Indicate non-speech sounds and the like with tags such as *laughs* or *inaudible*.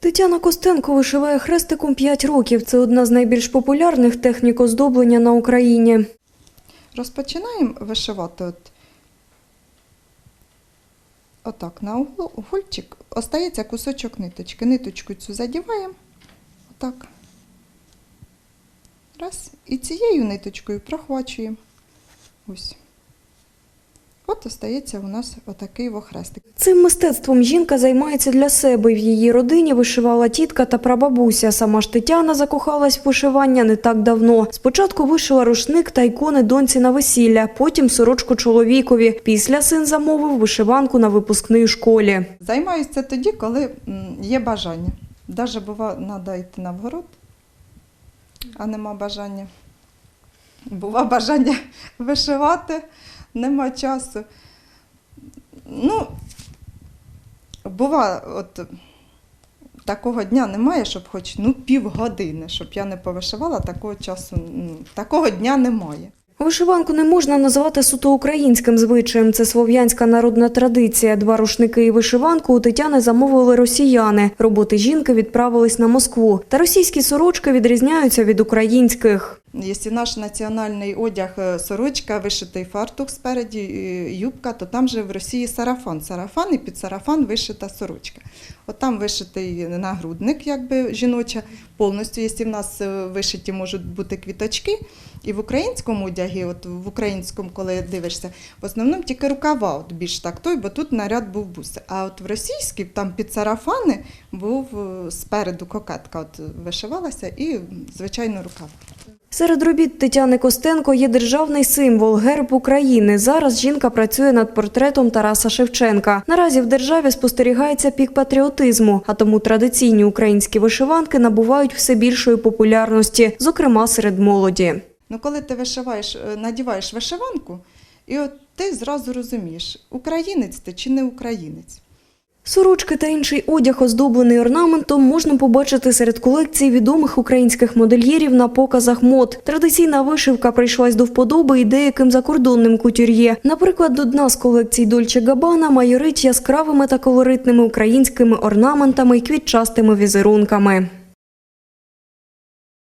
Тетяна Костенко вишиває хрестиком 5 років. Це одна з найбільш популярних технік оздоблення на Україні. Розпочинаємо вишивати от, отак на угольчик. Остається кусочок ниточки. Ниточку цю задіваємо. Отак. Раз. І цією ниточкою прохвачуємо. Ось. От остається у нас отакий вохрестик. Цим мистецтвом жінка займається для себе. В її родині вишивала тітка та прабабуся. Сама ж Тетяна закохалась в вишивання не так давно. Спочатку вишила рушник та ікони доньці на весілля, потім сорочку чоловікові. Після син замовив вишиванку на випускній школі. Займаюся тоді, коли є бажання. Даже бува, треба йти на вгород, а нема бажання. Бува бажання *laughs* вишивати, нема часу. Ну, бува, от такого дня немає, щоб хоч ну, півгодини, щоб я не повишивала, такого часу, ну, такого дня немає. Вишиванку не можна називати суто українським звичаєм. Це слов'янська народна традиція. Два рушники і вишиванку у Тетяни замовили росіяни. Роботи жінки відправились на Москву. Та російські сорочки відрізняються від українських. Якщо наш національний одяг е, сорочка, вишитий фартух спереді, е, юбка, то там же в Росії сарафан. Сарафан і під сарафан вишита сорочка. От там вишитий нагрудник, якби жіноча, повністю, якщо в нас е, вишиті можуть бути квіточки. І в українському одягі, от в українському, коли дивишся, в основному тільки рукава, от більш так той, бо тут наряд був буси. А от в російській, там під сарафани, був спереду кокетка, от вишивалася і, звичайно, рукав. Серед робіт Тетяни Костенко є державний символ герб України. Зараз жінка працює над портретом Тараса Шевченка. Наразі в державі спостерігається пік патріотизму, а тому традиційні українські вишиванки набувають все більшої популярності, зокрема серед молоді. Ну, коли ти вишиваєш, е, надіваєш вишиванку, і от ти зразу розумієш, українець ти чи не українець. Сорочки та інший одяг, оздоблений орнаментом, можна побачити серед колекцій відомих українських модельєрів на показах мод. Традиційна вишивка прийшлась до вподоби і деяким закордонним кутюр'є. Наприклад, одна з колекцій Дольче Габана майорить яскравими та колоритними українськими орнаментами і квітчастими візерунками.